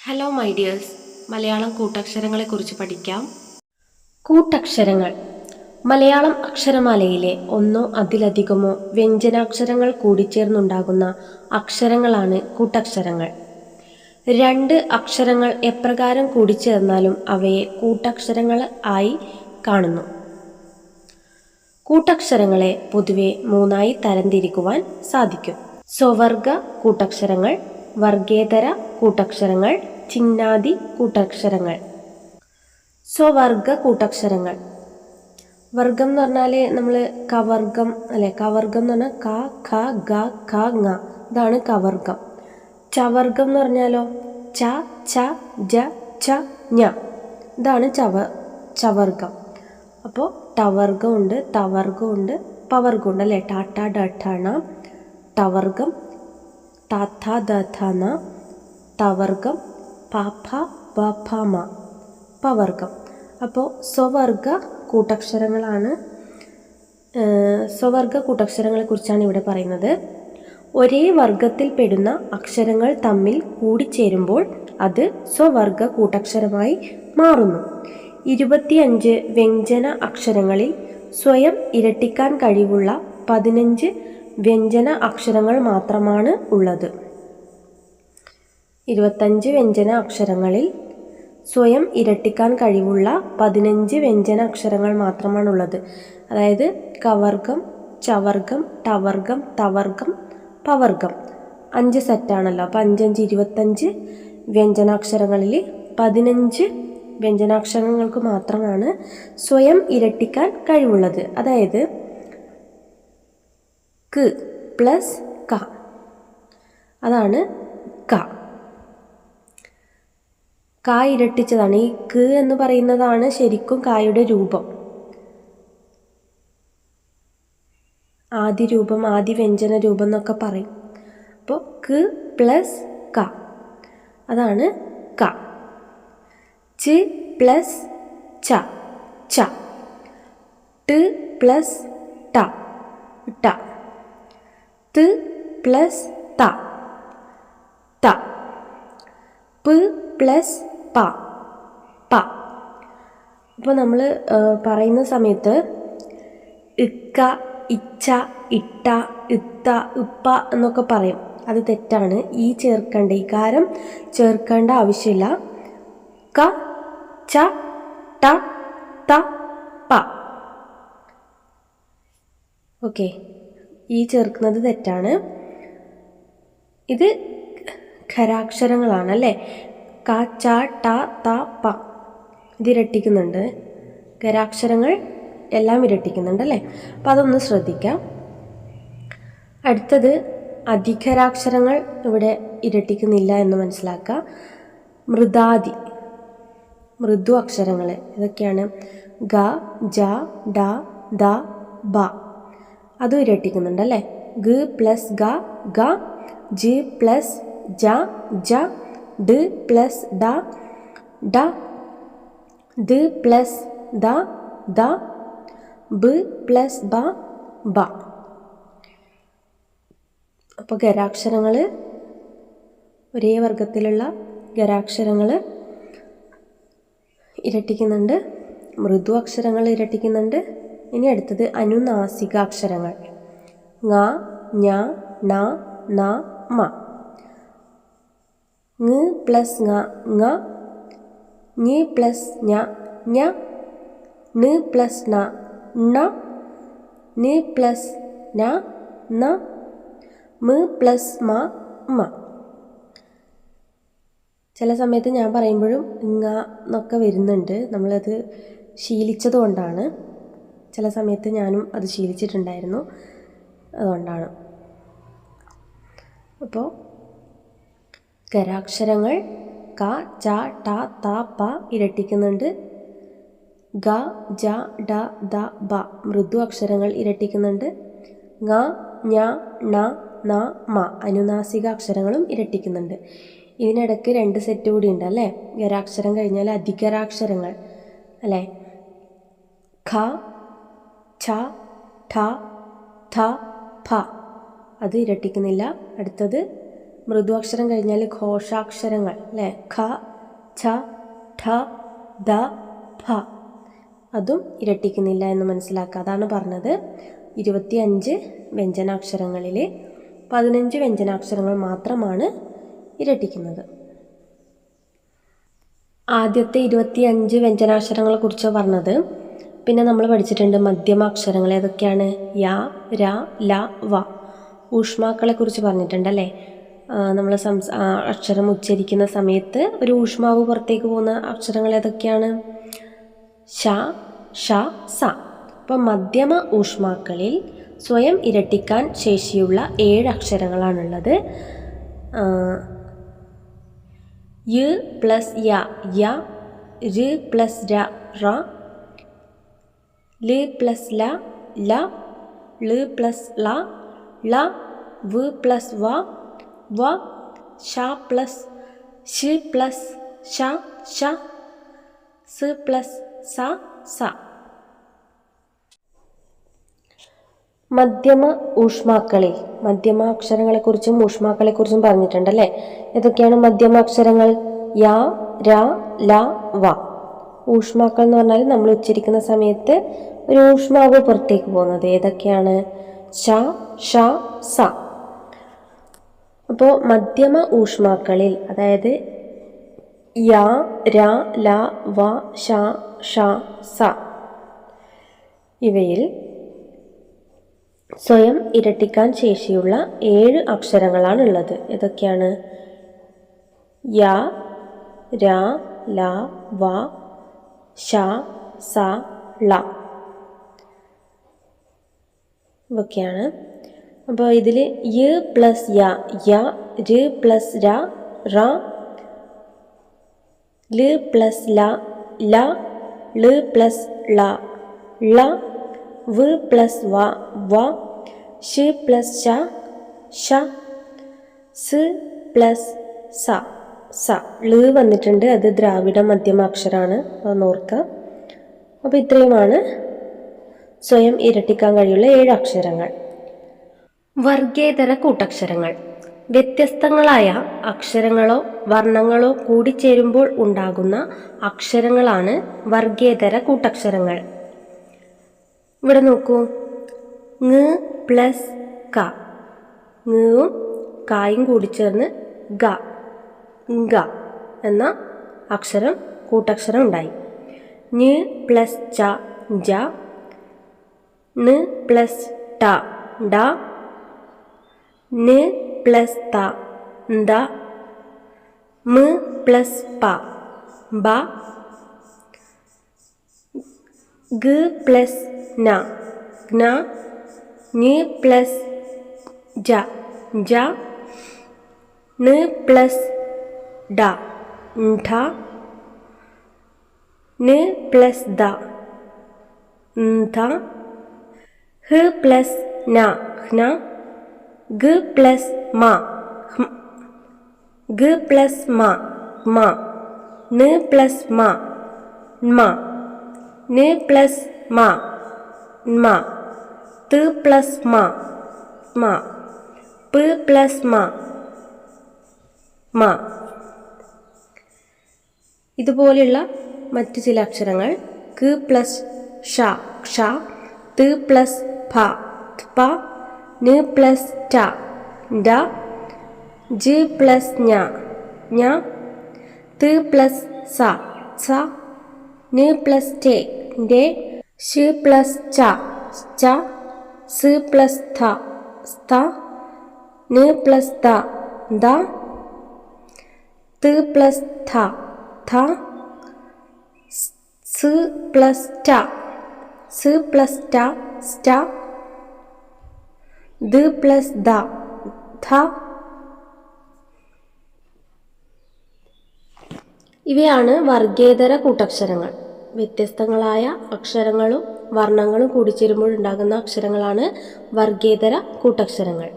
Hello my dears Malayalam കൂട്ടക്ഷരങ്ങളെക്കുറിച്ച് പഠിക്കാം. കൂട്ടക്ഷരങ്ങൾ. മലയാളം അക്ഷരമാലയിലെ ഒന്നോ അതിലധികമോ വ്യഞ്ജനാക്ഷരങ്ങൾ കൂടിച്ചേർന്നുണ്ടാകുന്ന അക്ഷരങ്ങളാണ് കൂട്ടക്ഷരങ്ങൾ. രണ്ട് അക്ഷരങ്ങൾ എപ്രകാരം കൂടിച്ചേർന്നാലും അവയെ കൂട്ടക്ഷരങ്ങൾ ആയി കാണുന്നു. കൂട്ടക്ഷരങ്ങളെ പൊതുവെ മൂന്നായി തരംതിരിക്കുവാൻ സാധിക്കും. സ്വവർഗ കൂട്ടക്ഷരങ്ങൾ വർഗേതര കൂട്ടക്ഷരങ്ങൾ ചിഹ്നാദി കൂട്ടക്ഷരങ്ങൾ. സ്വവർഗ കൂട്ടക്ഷരങ്ങൾ. വർഗം എന്ന് പറഞ്ഞാൽ നമ്മൾ കവർഗം അല്ലെ? കവർഗം എന്ന് പറഞ്ഞാൽ ക ഖ ഗ ഖ ങ. ഇതാണ് കവർഗം. ചവർഗം എന്ന് പറഞ്ഞാലോ? ച ച ജ ച ഞ. ഇതാണ് ചവ ചവർഗം. അപ്പോൾ ടവർഗമുണ്ട് തവർഗമുണ്ട് പവർഗമുണ്ട് അല്ലേ? ടാറ്റ ഡഠണ ടവർഗം താത്ത ദഥന തവർഗം പാപ്പ വഫമ പവർഗം. അപ്പോൾ സ്വവർഗ കൂട്ടക്ഷരങ്ങളാണ് സ്വവർഗ കൂട്ടക്ഷരങ്ങളെക്കുറിച്ചാണ് ഇവിടെ പറയുന്നത്. ഒരേ വർഗത്തിൽ പെടുന്ന അക്ഷരങ്ങൾ തമ്മിൽ കൂടിച്ചേരുമ്പോൾ അത് സ്വവർഗ കൂട്ടക്ഷരമായി മാറുന്നു. ഇരുപത്തിയഞ്ച് വ്യഞ്ജന അക്ഷരങ്ങളിൽ സ്വയം ഇരട്ടിക്കാൻ കഴിവുള്ള പതിനഞ്ച് വ്യഞ്ജന അക്ഷരങ്ങൾ മാത്രമാണ് ഉള്ളത്. ഇരുപത്തഞ്ച് വ്യഞ്ജന അക്ഷരങ്ങളിൽ സ്വയം ഇരട്ടിക്കാൻ കഴിവുള്ള പതിനഞ്ച് വ്യഞ്ജന അക്ഷരങ്ങൾ മാത്രമാണുള്ളത് അതായത് കവർഗം ചവർഗം ടവർഗം തവർഗം പവർഗം. അഞ്ച് സെറ്റാണല്ലോ അപ്പോൾ അഞ്ചഞ്ച് ഇരുപത്തഞ്ച് വ്യഞ്ജനാക്ഷരങ്ങളിൽ പതിനഞ്ച് വ്യഞ്ജനാക്ഷരങ്ങൾക്ക് മാത്രമാണ് സ്വയം ഇരട്ടിക്കാൻ കഴിവുള്ളത്. അതായത് പ്ലസ് ക. അതാണ് ക. ക ഇരട്ടിച്ചതാണ്. ഈ ക് എന്ന് പറയുന്നതാണ് ശരിക്കും കായുടെ രൂപം. ആദ്യ രൂപം ആദ്യ വ്യഞ്ജന രൂപം എന്നൊക്കെ പറയും. അപ്പോൾ ക് പ്ലസ് ക. അതാണ് ക. ച് പ്ലസ് ച. ച. ട് പ്ലസ് ട. ട. ത് പ്ലസ് ത. ത. പ് പ്ലസ് പ. പ. അപ്പോൾ നമ്മൾ പറയുന്ന സമയത്ത് ഇക്ക ഇച്ച ഇട്ട ഇത്ത ഉപ്പ എന്നൊക്കെ പറയും. അത് തെറ്റാണ്. ഈ ചേർക്കേണ്ട ഇകാരം ചേർക്കേണ്ട ആവശ്യമില്ല. ക ച ട ത പ. ഓക്കെ. ഈ ചേർക്കുന്നത് തെറ്റാണ്. ഇത് ഖരാക്ഷരങ്ങളാണ് അല്ലേ ക ച ട ത പ. ഇതിരട്ടിക്കുന്നുണ്ട് ഖരാക്ഷരങ്ങൾ എല്ലാം ഇരട്ടിക്കുന്നുണ്ട് അല്ലേ അപ്പം അതൊന്ന് ശ്രദ്ധിക്കാം. അടുത്തത് അധികരാക്ഷരങ്ങൾ ഇവിടെ ഇരട്ടിക്കുന്നില്ല എന്ന് മനസ്സിലാക്കുക. മൃദാദി. മൃദു അക്ഷരങ്ങൾ ഇതൊക്കെയാണ് ഗ ജ ഡ ദ ബ. അതും ഇരട്ടിക്കുന്നുണ്ട് അല്ലേ? ഗ പ്ലസ് ഗ ഗ ജി പ്ലസ് ജ ജ ഡ് പ്ലസ് ഡ ഡ ദ് പ്ലസ് ദ ദ ബ് പ്ലസ് ബ ബ. അപ്പോൾ ഗരാക്ഷരങ്ങൾ ഒരേ വർഗത്തിലുള്ള ഗരാക്ഷരങ്ങൾ ഇരട്ടിക്കുന്നുണ്ട്. മൃദു അക്ഷരങ്ങൾ ഇരട്ടിക്കുന്നുണ്ട്. ഇനി അടുത്തത് അനുനാസിക അക്ഷരങ്ങൾ ങ ഞ ണ ന മ. ങ് പ്ലസ് ങ ങ. ഞ് പ്ലസ് ഞ ഞ. ന് പ്ലസ് ന ണ. ന് പ്ലസ് ന ന. മ് പ്ലസ് മ മ. ചില സമയത്ത് ഞാൻ പറയുമ്പോഴും ഇങ്ങ എന്നൊക്കെ വരുന്നുണ്ട്. നമ്മളത് ശീലിച്ചത് കൊണ്ടാണ് ചില സമയത്ത് ഞാനും അത് ശീലിച്ചിട്ടുണ്ടായിരുന്നു. അതുകൊണ്ടാണ്. അപ്പോൾ ഖരാക്ഷരങ്ങൾ ക ച ട ത പ ഇരട്ടിക്കുന്നുണ്ട്. ഗ ജ ഡ ദ ബ മൃദു അക്ഷരങ്ങൾ ഇരട്ടിക്കുന്നുണ്ട്. ങ ഞ ണ ന മ അനുനാസിക അക്ഷരങ്ങളും ഇരട്ടിക്കുന്നുണ്ട്. ഇതിനിടയ്ക്ക് രണ്ട് സെറ്റ് കൂടി ഉണ്ട് അല്ലേ? ഗരാക്ഷരം കഴിഞ്ഞാൽ അധികരാക്ഷരങ്ങൾ അല്ലേ? ഖ ഛ ഠ ഠ ഫ അത് ഇരട്ടിക്കുന്നില്ല. അടുത്തത് മൃദുവാക്ഷരം കഴിഞ്ഞാൽ ഘോഷാക്ഷരങ്ങൾ അല്ലേ? ഖ ഛ ഠ ദ ഫ അതും ഇരട്ടിക്കുന്നില്ല എന്ന് മനസ്സിലാക്കുക. അതാണ് പറഞ്ഞത് ഇരുപത്തിയഞ്ച് വ്യഞ്ജനാക്ഷരങ്ങളിൽ പതിനഞ്ച് വ്യഞ്ജനാക്ഷരങ്ങൾ മാത്രമാണ് ഇരട്ടിക്കുന്നത്. ആദ്യത്തെ ഇരുപത്തിയഞ്ച് വ്യഞ്ജനാക്ഷരങ്ങളെ കുറിച്ച് പറഞ്ഞത്. പിന്നെ നമ്മൾ പഠിച്ചിട്ടുണ്ട് മധ്യമാക്ഷരങ്ങൾ ഏതൊക്കെയാണ്? യാ ര ല വ. ഊഷ്മാക്കളെ കുറിച്ച് പറഞ്ഞിട്ടുണ്ട് അല്ലേ നമ്മൾ അക്ഷരം ഉച്ചരിക്കുന്ന സമയത്ത് ഒരു ഊഷ്മാവ് പുറത്തേക്ക് പോകുന്ന അക്ഷരങ്ങൾ ഏതൊക്കെയാണ്? ഷ ഷ സ. അപ്പം മധ്യമ ഊഷ്മാക്കളിൽ സ്വയം ഇരട്ടിക്കാൻ ശേഷിയുള്ള ഏഴ് അക്ഷരങ്ങളാണുള്ളത്. യ് പ്ലസ് യ യ ര് പ്ലസ് ര റ ൽ പ്ലസ് ല ല ൾ പ്ലസ് ള ള വ് പ്ലസ് വ വ ഷ പ്ലസ് ഷ് പ്ലസ് ഷ ഷ സ് പ്ലസ് സ സ. മധ്യമ ഊഷ്മാക്കളിൽ മധ്യമാക്ഷരങ്ങളെക്കുറിച്ചും ഊഷ്മാക്കളെക്കുറിച്ചും പറഞ്ഞിട്ടുണ്ടല്ലേ? ഏതൊക്കെയാണ് മധ്യമാക്ഷരങ്ങൾ യാ ര ല വ. ഊഷ്മാക്കൾ എന്ന് പറഞ്ഞാൽ നമ്മൾ ഉച്ചരിക്കുന്ന സമയത്ത് ഒരു ഊഷ്മാവ് പുറത്തേക്ക് പോകുന്നത്. ഏതൊക്കെയാണ്? ഷ ഷ സ. അപ്പോൾ മധ്യമ ഊഷ്മാക്കളിൽ അതായത് യ ര ല വ ഷ ഷ സ. ഇവയിൽ സ്വയം ഇരട്ടിക്കാൻ ശേഷിയുള്ള ഏഴ് അക്ഷരങ്ങളാണുള്ളത്. ഏതൊക്കെയാണ്? യ ര ല വ ഷ സ ള. ഇവയൊക്കെയാണ് അപ്പോൾ ഇതിൽ യ പ്ലസ് യ യ ര് പ്ലസ് ര റ ൽ പ്ലസ് ല ല ൾ പ്ലസ് ള ള വ് പ്ലസ് വ വ ഷ് പ്ലസ് ഷ ഷ സ് പ്ലസ് സ. സ ൾ വന്നിട്ടുണ്ട്. അത് ദ്രാവിഡ മധ്യമ അക്ഷരമാണ് ഓർക്കുക അപ്പോൾ ഇത്രയുമാണ് സ്വയം ഇരട്ടിക്കാൻ കഴിയുള്ള ഏഴ് അക്ഷരങ്ങൾ. വർഗേതര കൂട്ടക്ഷരങ്ങൾ. വ്യത്യസ്തങ്ങളായ അക്ഷരങ്ങളോ വർണങ്ങളോ കൂടിച്ചേരുമ്പോൾ ഉണ്ടാകുന്ന അക്ഷരങ്ങളാണ് വർഗേതര കൂട്ടക്ഷരങ്ങൾ. ഇവിടെ നോക്കൂ. ങ് പ്ലസ് ക. ങും കായും കൂടിച്ചേർന്ന് ഗ. ഗ എന്ന അക്ഷരം കൂട്ടക്ഷരം ഉണ്ടായി. ഞ് പ്ലസ് ച ജ. ന് പ്ലസ് ട ഡ. ന് പ്ലസ് ത ദ മ പ്ലസ് പ ബ. ഗ പ്ലസ് ന ഗ്ന. ന് പ്ലസ് ജ ജ. ന് പ്ലസ് ഡ ഢ ന് പ്ലസ് ദ ധ ഹ് പ്ലസ് ന ഹ്ന ഗ പ്ലസ് മ ഹ്മ. ഗ പ്ലസ് മ മ ന് പ്ലസ് മ മ ന് പ്ലസ് മ മ ത് പ്ലസ് മ മ പ് പ്ലസ് മ മ ഇതുപോലെയുള്ള മറ്റു ചില അക്ഷരങ്ങൾ. ക് പ്ലസ് ഷ ക്ഷ ത് പ്ലസ് ഫ പ ന് പ്ലസ് ട ഡ ജ് പ്ലസ് ഞ ഞ ത് പ്ലസ് സ സ ന് പ്ലസ് ടെ ഡെ ഷ് പ്ലസ് ച ച സ് പ്ലസ് ഥ സ്ഥ ന് പ്ലസ് ദ ദ ത് പ്ലസ് ഥ. ഥ സ് പ്ലസ് ട സ് പ്ലസ് ട സ്റ്റ. ദ പ്ലസ് ദ ധ. ഇവയാണ് വർഗേതര കൂട്ടക്ഷരങ്ങൾ. വ്യത്യസ്തങ്ങളായ അക്ഷരങ്ങളും വർണങ്ങളും കൂടിച്ചേരുമ്പോൾ ഉണ്ടാകുന്ന അക്ഷരങ്ങളാണ് വർഗേതര കൂട്ടക്ഷരങ്ങൾ.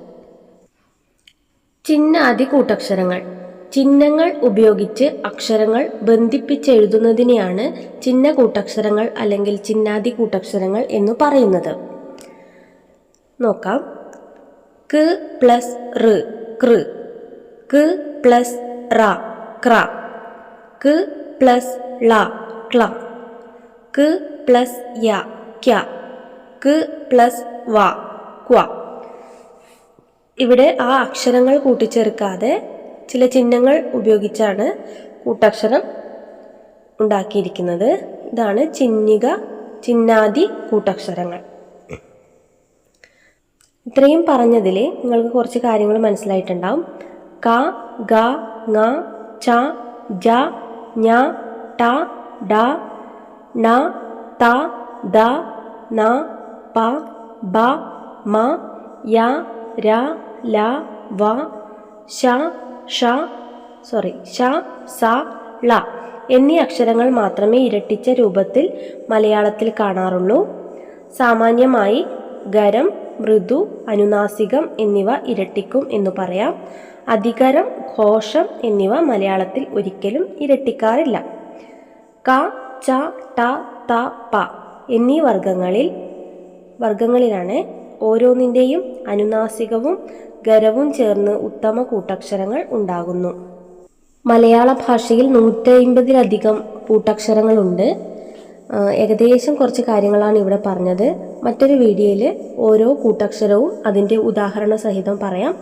ചിഹ്നാദി കൂട്ടക്ഷരങ്ങൾ. ചിഹ്നങ്ങൾ ഉപയോഗിച്ച് അക്ഷരങ്ങൾ ബന്ധിപ്പിച്ചെഴുതുന്നതിനെയാണ് ചിഹ്ന കൂട്ടക്ഷരങ്ങൾ അല്ലെങ്കിൽ ചിഹ്നാദി കൂട്ടക്ഷരങ്ങൾ എന്ന് പറയുന്നത്. നോക്കാം. ക് പ്ലസ് റ് കൃ. ക് പ്ലസ് റ ക്ര. ക് പ്ലസ് ള ക്ല ക് പ്ലസ് യ ക്യ. ക് പ്ലസ് വ ക്വ. ഇവിടെ ആ അക്ഷരങ്ങൾ കൂട്ടിച്ചേർക്കാതെ ചില ചിഹ്നങ്ങൾ ഉപയോഗിച്ചാണ് കൂട്ടക്ഷരം ഉണ്ടാക്കിയിരിക്കുന്നത്. ഇതാണ് ചിഹ്നിക ചിഹ്നാദി കൂട്ടക്ഷരങ്ങൾ. ഇത്രയും പറഞ്ഞതിൽ നിങ്ങൾക്ക് കുറച്ച് കാര്യങ്ങൾ മനസ്സിലായിട്ടുണ്ടാവും. ക ഗ ങ ച ജ ഞ ട ഡ ന ത ദ ന പ ബ മ യ ര ല വ ശ ഷ സോറി ഷ സ ള എന്നീ അക്ഷരങ്ങൾ മാത്രമേ ഇരട്ടിച്ച രൂപത്തിൽ മലയാളത്തിൽ കാണാറുള്ളൂ. സാമാന്യമായി ഗരം മൃദു അനുനാസികം എന്നിവ ഇരട്ടിക്കും എന്ന് പറയാം. അധികരം ഘോഷം എന്നിവ മലയാളത്തിൽ ഒരിക്കലും ഇരട്ടിക്കാറില്ല. ക ച ട ത പ എന്നീ വർഗങ്ങളിൽ വർഗങ്ങളിലാണ് ഓരോന്നിന്റെയും അനുനാസികവും ഗരവും ചേർന്ന് ഉത്തമ കൂട്ടക്ഷരങ്ങൾ ഉണ്ടാകുന്നു. മലയാള ഭാഷയിൽ നൂറ്റമ്പതിലധികം കൂട്ടക്ഷരങ്ങളുണ്ട്. ഏകദേശം കുറച്ച് കാര്യങ്ങളാണ് ഇവിടെ പറഞ്ഞത്. മറ്റൊരു വീഡിയോയിൽ ഓരോ കൂട്ടക്ഷരവും അതിന്റെ ഉദാഹരണ സഹിതം പറയാം.